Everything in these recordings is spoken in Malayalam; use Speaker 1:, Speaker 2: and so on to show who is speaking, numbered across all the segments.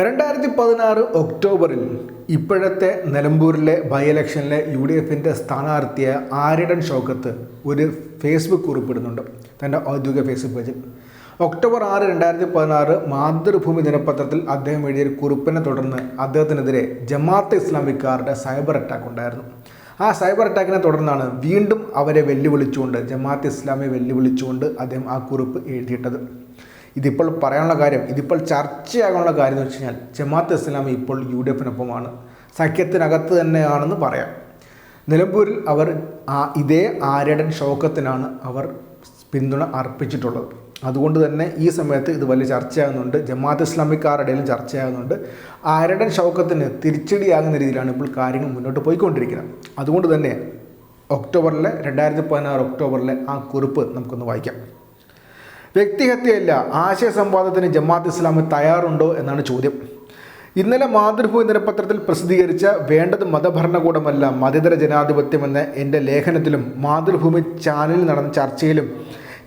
Speaker 1: രണ്ടായിരത്തി പതിനാറ് ഒക്ടോബറിൽ ഇപ്പോഴത്തെ നിലമ്പൂരിലെ ബൈ ഇലക്ഷനിലെ യു ഡി എഫിന്റെ സ്ഥാനാർത്ഥിയായ ആരിടൻ ഷൗക്കത്ത് ഒരു ഫേസ്ബുക്ക് കുറിപ്പിടുന്നുണ്ട്. തന്റെ ഔദ്യോഗിക ഫേസ്ബുക്ക് പേജിൽ. ഒക്ടോബർ ആറ് രണ്ടായിരത്തി പതിനാറ് മാതൃഭൂമി ദിനപത്രത്തിൽ അദ്ദേഹം എഴുതിയ കുറിപ്പിനെ തുടർന്ന് അദ്ദേഹത്തിനെതിരെ ജമാഅത്ത് ഇസ്ലാമിക്കാരുടെ സൈബർ അറ്റാക്ക് ഉണ്ടായിരുന്നു. ആ സൈബർ അറ്റാക്കിനെ തുടർന്നാണ് വീണ്ടും അവരെ വെല്ലുവിളിച്ചുകൊണ്ട് ജമാഅത്ത് ഇസ്ലാമിയെ വെല്ലുവിളിച്ചുകൊണ്ട് അദ്ദേഹം ആ കുറിപ്പ് എഴുതിയിട്ടത്. ഇതിപ്പോൾ പറയാനുള്ള കാര്യം ഇതിപ്പോൾ ചർച്ചയാകാനുള്ള കാര്യം എന്ന് വെച്ച് കഴിഞ്ഞാൽ ജമാഅത്ത് ഇസ്ലാമി ഇപ്പോൾ യു ഡി എഫിനൊപ്പമാണ്. സഖ്യത്തിനകത്ത് തന്നെയാണെന്ന് പറയാം. നിലമ്പൂരിൽ അവർ ആ ഇതേ ആര്യടൻ ശോകത്തിനാണ് അവർ പിന്തുണ അർപ്പിച്ചിട്ടുള്ളത്. അതുകൊണ്ട് തന്നെ ഈ സമയത്ത് ഇത് വലിയ ചർച്ചയാകുന്നുണ്ട്. ജമാഅത്ത് ഇസ്ലാമിക്കാരുടെ ഇടയിലും ചർച്ചയാകുന്നുണ്ട്. ആര്യടൻ ശോകത്തിന് തിരിച്ചടിയാകുന്ന രീതിയിലാണ് ഇപ്പോൾ കാര്യങ്ങൾ മുന്നോട്ട് പോയിക്കൊണ്ടിരിക്കുന്നത്. അതുകൊണ്ട് തന്നെ ഒക്ടോബറിലെ രണ്ടായിരത്തി പതിനാറ് ഒക്ടോബറിലെ ആ കുറിപ്പ് നമുക്കൊന്ന് വായിക്കാം. വ്യക്തിഹത്യയല്ല ആശയ സംവാദത്തിന് ജമാഅത്ത് ഇസ്ലാമി തയ്യാറുണ്ടോ എന്നാണ് ചോദ്യം. ഇന്നലെ മാതൃഭൂമി ദിനപത്രത്തിൽ പ്രസിദ്ധീകരിച്ച വേണ്ടത് മതഭരണകൂടമല്ല മതേതര ജനാധിപത്യം എന്ന എന്റെ ലേഖനത്തിലും മാതൃഭൂമി ചാനലിൽ നടന്ന ചർച്ചയിലും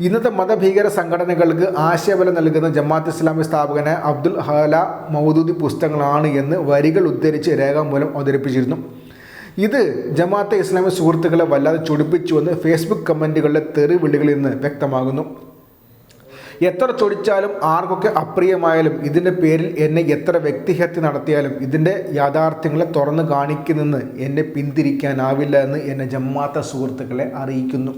Speaker 1: ഇന്നത്തെ മതഭീകര സംഘടനകൾക്ക് ആശയബലം നൽകുന്ന ജമാഅത്ത് ഇസ്ലാമി സ്ഥാപകനെ അബ്ദുൽ ഹല മൗദൂദി പുസ്തകങ്ങളാണ് എന്ന് വരികൾ ഉദ്ധരിച്ച് രേഖാമൂലം അവതരിപ്പിച്ചിരുന്നു. ഇത് ജമാഅത്തെ ഇസ്ലാമി സുഹൃത്തുക്കളെ വല്ലാതെ ചൊടിപ്പിച്ചുവെന്ന് ഫേസ്ബുക്ക് കമന്റുകളിലെ തെറിവിളികളിൽ നിന്ന് വ്യക്തമാകുന്നു. എത്ര ചൊടിച്ചാലും ആർക്കൊക്കെ അപ്രിയമായാലും ഇതിന്റെ പേരിൽ എന്നെ എത്ര വ്യക്തിഹത്യ നടത്തിയാലും ഇതിന്റെ യാഥാർത്ഥ്യങ്ങളെ തുറന്നു കാണിക്കുന്നെന്ന് എന്നെ പിന്തിരിക്കാനാവില്ല എന്ന് എന്നെ ജമ്മാത്ത സുഹൃത്തുക്കളെ അറിയിക്കുന്നു.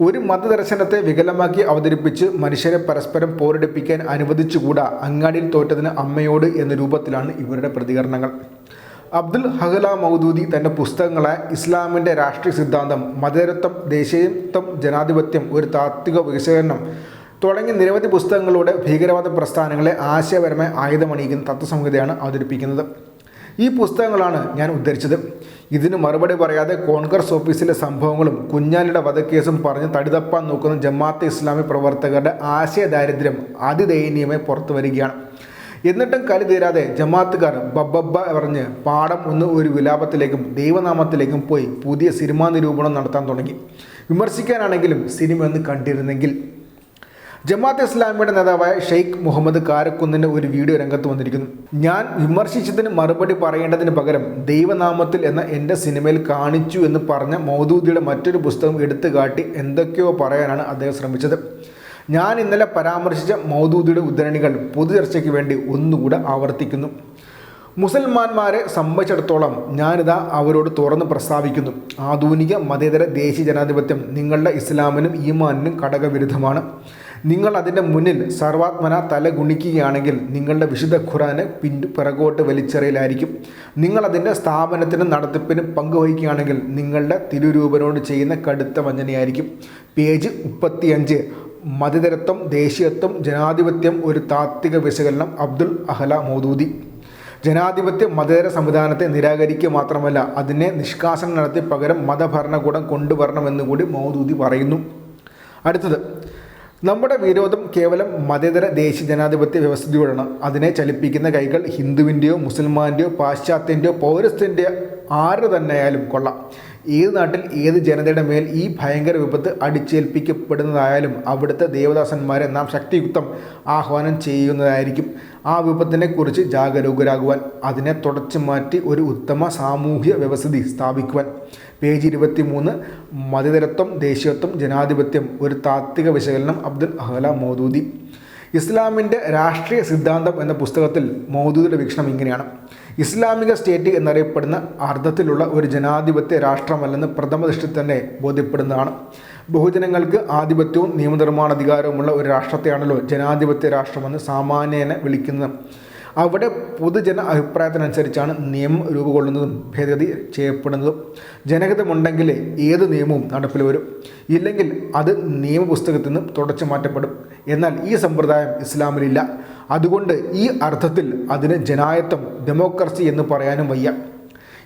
Speaker 1: ഒരു മതദർശനത്തെ വികലമാക്കി അവതരിപ്പിച്ച് മനുഷ്യരെ പരസ്പരം പോരടിപ്പിക്കാൻ അനുവദിച്ചുകൂടാ അങ്ങാടിയിൽ തോറ്റതിന് അമ്മയോട് എന്ന രൂപത്തിലാണ് ഇവരുടെ പ്രതികരണങ്ങൾ. അബ്ദുൽ ഹഹല മൗദൂദി തന്റെ പുസ്തകങ്ങളെ ഇസ്ലാമിന്റെ രാഷ്ട്രീയ സിദ്ധാന്തം മതേരത്വം ദേശീയത്വം ജനാധിപത്യം ഒരു താത്വിക വികസനം തുടങ്ങി നിരവധി പുസ്തകങ്ങളിലൂടെ ഭീകരവാദ പ്രസ്ഥാനങ്ങളെ ആശയപരമായി ആയുധമണിയിക്കുന്ന തത്വസംഹിതയാണ് അവതരിപ്പിക്കുന്നത്. ഈ പുസ്തകങ്ങളാണ് ഞാൻ ഉദ്ധരിച്ചത്. ഇതിന് മറുപടി പറയാതെ കോൺഗ്രസ് ഓഫീസിലെ സംഭവങ്ങളും കുഞ്ഞാലിയുടെ വധക്കേസും പറഞ്ഞ് തടിതപ്പാൻ നോക്കുന്ന ജമാഅത്തെ ഇസ്ലാമി പ്രവർത്തകരുടെ ആശയ ദാരിദ്ര്യം അതിദയനീയമായി പുറത്തു വരികയാണ് എന്നിട്ടും കലി തീരാതെ ജമാത്തുകാർ ബബ്ബബ്ബ പറഞ്ഞ് പാടം ഒന്ന് ഒരു വിലാപത്തിലേക്കും ദൈവനാമത്തിലേക്കും പോയി പുതിയ സിനിമാ നിരൂപണം നടത്താൻ തുടങ്ങി. വിമർശിക്കാനാണെങ്കിലും സിനിമ ഒന്ന് കണ്ടിരുന്നെങ്കിൽ. ജമാഅത്ത് ഇസ്ലാമിയുടെ നേതാവായ ഷെയ്ഖ് മുഹമ്മദ് കാരക്കുന്നിന്റെ ഒരു വീഡിയോ രംഗത്ത് വന്നിരിക്കുന്നു. ഞാൻ വിമർശിച്ചതിന് മറുപടി പറയേണ്ടതിന് പകരം ദൈവനാമത്തിൽ എന്ന എന്റെ സിനിമയിൽ കാണിച്ചു എന്ന് പറഞ്ഞ മൗദൂദിയുടെ മറ്റൊരു പുസ്തകം എടുത്തു കാട്ടി എന്തൊക്കെയോ പറയാനാണ് അദ്ദേഹം ശ്രമിച്ചത്. ഞാൻ ഇന്നലെ പരാമർശിച്ച മൗദൂദിയുടെ ഉദ്ധരണികൾ പൊതുചർച്ചയ്ക്ക് വേണ്ടി ഒന്നുകൂടെ ആവർത്തിക്കുന്നു. മുസൽമാന്മാരെ സംബന്ധിച്ചിടത്തോളം ഞാനിതാ അവരോട് തുറന്ന് പ്രസ്താവിക്കുന്നു. ആധുനിക മതേതര ദേശീയ ജനാധിപത്യം നിങ്ങളുടെ ഇസ്ലാമിനും ഈമാനിനും ഘടകവിരുദ്ധമാണ് നിങ്ങൾ അതിന്റെ മുന്നിൽ സർവാത്മന തല ഗുണിക്കുകയാണെങ്കിൽ നിങ്ങളുടെ വിശുദ്ധ ഖുറാന് പിൻ പിറകോട്ട് വലിച്ചെറിയലായിരിക്കും. നിങ്ങൾ അതിന്റെ സ്ഥാപനത്തിനും നടത്തിപ്പിനും പങ്കുവഹിക്കുകയാണെങ്കിൽ നിങ്ങളുടെ തിരുരൂപനോട് ചെയ്യുന്ന കടുത്ത വഞ്ചനയായിരിക്കും. പേജ് മുപ്പത്തിയഞ്ച്. മതതരത്വം ദേശീയത്വം ജനാധിപത്യം ഒരു താത്വിക വിശകലനം അബ്ദുൽ അഹല മൗദൂദി. ജനാധിപത്യ മതേതര സംവിധാനത്തെ നിരാകരിക്കുക മാത്രമല്ല അതിനെ നിഷ്കാസനം നടത്തി പകരം മതഭരണകൂടം കൊണ്ടുവരണമെന്നുകൂടി മൗദൂദി പറയുന്നു. അടുത്തത് നമ്മുടെ വിരോധം കേവലം മതേതര ദേശീയ ജനാധിപത്യ വ്യവസ്ഥയോടാണ് അതിനെ ചലിപ്പിക്കുന്ന കൈകൾ ഹിന്ദുവിന്റെയോ മുസൽമാന്റെയോ പാശ്ചാത്യന്റെയോ പൗരസ്ത്യന്റെയോ ആര് തന്നെയായാലും കൊള്ളാം. ഏത് നാട്ടിൽ ഏത് ജനതയുടെ മേൽ ഈ ഭയങ്കര വിപത്ത് അടിച്ചേൽപ്പിക്കപ്പെടുന്നതായാലും അവിടുത്തെ ദേവദാസന്മാരെ നാം ശക്തിയുക്തം ആഹ്വാനം ചെയ്യുന്നതായിരിക്കും. ആ വിപത്തിനെക്കുറിച്ച് ജാഗരൂകരാകുവാൻ അതിനെ തുടച്ചു മാറ്റി ഒരു ഉത്തമ സാമൂഹ്യ വ്യവസ്ഥിതി സ്ഥാപിക്കുവാൻ. പേജ് ഇരുപത്തി മൂന്ന് മതതരത്വം ദേശീയത്വം ജനാധിപത്യം ഒരു താത്വിക വിശകലനം അബ്ദുൽ അഹല മോദൂദി. ഇസ്ലാമിന്റെ രാഷ്ട്രീയ സിദ്ധാന്തം എന്ന പുസ്തകത്തിൽ മോദൂദിയുടെ വീക്ഷണം ഇങ്ങനെയാണ്. ഇസ്ലാമിക സ്റ്റേറ്റ് എന്നറിയപ്പെടുന്ന അർത്ഥത്തിലുള്ള ഒരു ജനാധിപത്യ രാഷ്ട്രമല്ലെന്ന് പ്രഥമ ദൃഷ്ടി തന്നെ ബോധ്യപ്പെടുന്നതാണ്. ബഹുജനങ്ങൾക്ക് ആധിപത്യവും നിയമനിർമ്മാണാധികാരവുമുള്ള ഒരു രാഷ്ട്രത്തെയാണല്ലോ ജനാധിപത്യ രാഷ്ട്രമെന്ന് സാമാന്യേന വിളിക്കുന്നത്. അവിടെ പൊതുജന അഭിപ്രായത്തിനനുസരിച്ചാണ് നിയമം രൂപകൊള്ളുന്നതും ഭേദഗതി ചെയ്യപ്പെടുന്നതും. ജനഹിതമുണ്ടെങ്കിൽ ഏത് നിയമവും നടപ്പിൽ വരും. ഇല്ലെങ്കിൽ അത് നിയമപുസ്തകത്തിൽ നിന്ന് തുടച്ചു മാറ്റപ്പെടും. എന്നാൽ ഈ സമ്പ്രദായം ഇസ്ലാമിലില്ല. അതുകൊണ്ട് ഈ അർത്ഥത്തിൽ അതിന് ജനായത്വം ഡെമോക്രസി എന്ന് പറയാനും വയ്യ.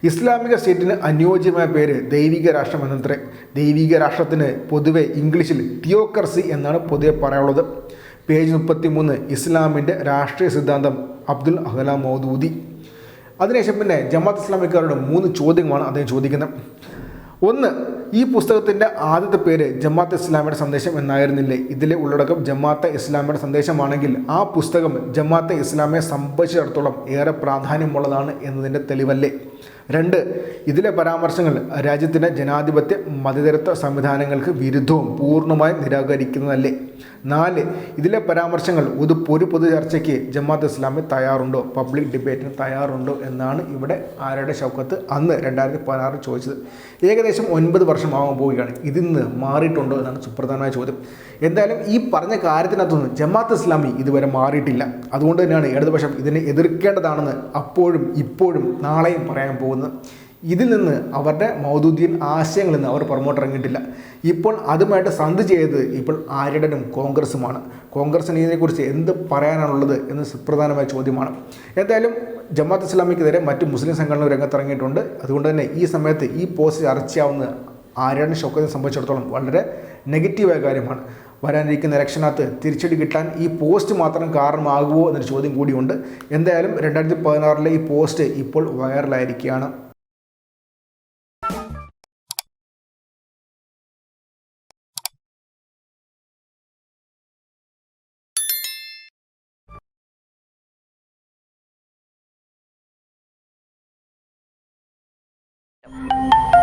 Speaker 1: ഇസ്ലാമിക സ്റ്റേറ്റിന് അനുയോജ്യമായ പേര് ദൈവിക രാഷ്ട്രം എന്നത്രേ. ദൈവിക രാഷ്ട്രത്തിന് പൊതുവെ ഇംഗ്ലീഷിൽ തിയോക്രസി എന്നാണ് പൊതുവെ പറയാനുള്ളത്. പേജ് മുപ്പത്തി മൂന്ന് ഇസ്ലാമിന്റെ രാഷ്ട്രീയ സിദ്ധാന്തം അബ്ദുൽ അഹ്ല മൗദൂദി. അതിനുശേഷം പിന്നെ ജമാത്ത് ഇസ്ലാമിക്കാരുടെ മൂന്ന് ചോദ്യങ്ങളാണ് അദ്ദേഹം ചോദിക്കുന്നത്. ഒന്ന് ഈ പുസ്തകത്തിന്റെ ആദ്യത്തെ പേര് ജമാഅത്ത് ഇസ്ലാമിയുടെ സന്ദേശം എന്നായിരുന്നില്ലേ? ഇതിലെ ഉള്ളടക്കം ജമാഅത്തെ ഇസ്ലാമിയുടെ സന്ദേശമാണെങ്കിൽ ആ പുസ്തകം ജമാഅത്തെ ഇസ്ലാമിയെ സംബന്ധിച്ചിടത്തോളം ഏറെ പ്രാധാന്യമുള്ളതാണ് എന്നതിന്റെ തെളിവല്ലേ? രണ്ട് ഇതിലെ പരാമർശങ്ങൾ രാജ്യത്തിന്റെ ജനാധിപത്യ മതതരത്വ സംവിധാനങ്ങൾക്ക് വിരുദ്ധവും പൂർണമായും നിരാകരിക്കുന്നതല്ലേ? നാല് ഇതിലെ പരാമർശങ്ങൾ ഒരു പൊരു പൊതു ചർച്ചയ്ക്ക് ജമാഅത്ത് ഇസ്ലാമി തയ്യാറുണ്ടോ? പബ്ലിക് ഡിബേറ്റിന് തയ്യാറുണ്ടോ? എന്നാണ് ഇവിടെ ആരുടെ ശൗക്കത്ത്? അന്ന് രണ്ടായിരത്തി പതിനാറ് ചോദിച്ചത്. ഏകദേശം ഒൻപത് വർഷമാകാൻ പോവുകയാണ്. ഇതിന്ന് മാറിയിട്ടുണ്ടോ? എന്നാണ് സുപ്രധാനമായ ചോദ്യം. എന്തായാലും ഈ പറഞ്ഞ കാര്യത്തിനകത്തുനിന്ന് ജമാഅത്ത് ഇസ്ലാമി ഇതുവരെ മാറിയിട്ടില്ല. അതുകൊണ്ട് തന്നെയാണ് ഇടതുപക്ഷം ഇതിനെ എതിർക്കേണ്ടതാണെന്ന് അപ്പോഴും ഇപ്പോഴും നാളെയും പറയാൻ പോകുന്നത്. ഇതിൽ നിന്ന് അവരുടെ മൗദൂദ്യൻ ആശയങ്ങളിൽ നിന്ന് അവർ പുറമോട്ടിറങ്ങിയിട്ടില്ല ഇപ്പോൾ അതുമായിട്ട് സന്ധി ചെയ്തത് ഇപ്പോൾ ആര്യടനും കോൺഗ്രസുമാണ്. കോൺഗ്രസിന് ഇതിനെക്കുറിച്ച് എന്ത് പറയാനാണുള്ളത് എന്ന് സുപ്രധാനമായ ചോദ്യമാണ്. എന്തായാലും ജമാഅത്ത് ഇസ്ലാമിക്കെതിരെ മറ്റ് മുസ്ലിം സംഘടനകൾ രംഗത്തിറങ്ങിയിട്ടുണ്ട്. അതുകൊണ്ട് തന്നെ ഈ സമയത്ത് ഈ പോസ്റ്റ് ചർച്ചയാവുന്ന ആര്യാണ് ഷോക്കതിനെ സംബന്ധിച്ചിടത്തോളം വളരെ നെഗറ്റീവായ കാര്യമാണ്. വരാനിരിക്കുന്ന ഇലക്ഷനകത്ത് തിരിച്ചടി കിട്ടാൻ ഈ പോസ്റ്റ് മാത്രം കാരണമാകുമോ എന്നൊരു ചോദ്യം കൂടിയുണ്ട്. എന്തായാലും രണ്ടായിരത്തി പതിനാറിലെ ഈ പോസ്റ്റ് ഇപ്പോൾ വൈറലായിരിക്കുകയാണ് Thank